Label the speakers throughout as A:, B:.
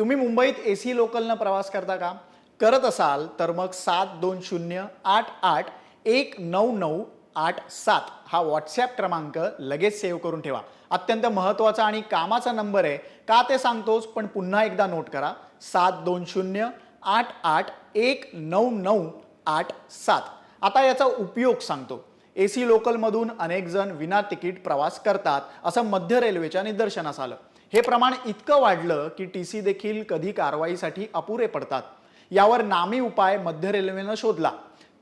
A: तुम्ही मुंबईत ए सी लोकलनं प्रवास करता का? करत असाल तर मग सात दोन शून्य आठ आठ एक नऊ नऊ आठ सात हा व्हॉट्सॲप क्रमांक लगेच सेव्ह करून ठेवा. अत्यंत महत्त्वाचा आणि कामाचा नंबर आहे. का ते सांगतोच पण पुन्हा एकदा नोट करा. सात दोन शून्य आठ आठ एक नऊ नऊ आठ सात. आता याचा उपयोग सांगतो. ए सी लोकलमधून अनेक जण विना तिकीट प्रवास करतात असं मध्य रेल्वेच्या निदर्शनास आलं. हे प्रमाण इतकं वाढलं की टी सी देखील कधी कारवाईसाठी अपुरे पडतात. यावर नामी उपाय मध्य रेल्वेनं शोधला.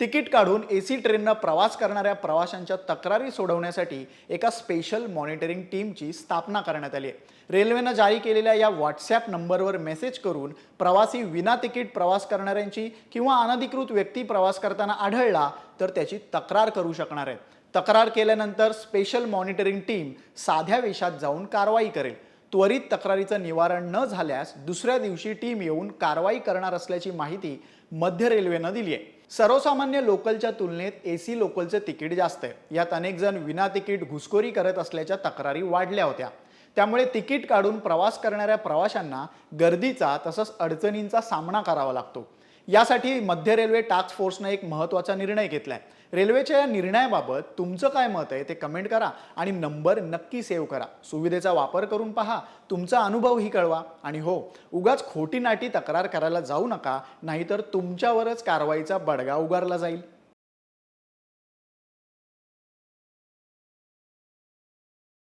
A: तिकीट काढून ए सी ट्रेननं प्रवास करणाऱ्या प्रवाशांच्या तक्रारी सोडवण्यासाठी एका स्पेशल मॉनिटरिंग टीमची स्थापना करण्यात आली आहे. रेल्वेनं जारी केलेल्या या व्हॉट्सॲप नंबरवर मेसेज करून प्रवासी विना तिकीट प्रवास करणाऱ्यांची किंवा अनधिकृत व्यक्ती प्रवास करताना आढळला तर त्याची तक्रार करू शकणार आहे तक्रार केल्यानंतर स्पेशल मॉनिटरिंग टीम साध्या वेशात जाऊन कारवाई करेल. त्वरित तक्रारीचं निवारण न झाल्यास दुसऱ्या दिवशी टीम येऊन कारवाई करणार असल्याची माहिती मध्य रेल्वेनं दिली आहे. सर्वसामान्य लोकलच्या तुलनेत ए सी लोकलचं तिकीट जास्त आहे. यात अनेक जण विना तिकीट घुसखोरी करत असल्याच्या तक्रारी वाढल्या होत्या. त्यामुळे तिकीट काढून प्रवास करणाऱ्या प्रवाशांना गर्दीचा तसंच अडचणींचा सामना करावा लागतो. यासाठी मध्य रेल्वे टास्क फोर्सनं एक महत्त्वाचा निर्णय घेतलाय. रेल्वेच्या या निर्णयाबाबत तुमचं काय मत आहे ते कमेंट करा आणि नंबर नक्की सेव्ह करा. सुविधेचा वापर करून पहा तुमचा अनुभवही कळवा. आणि हो उगाच खोटी नाटी तक्रार करायला जाऊ नका नाहीतर तुमच्यावरच कारवाईचा बडगा उगारला जाईल.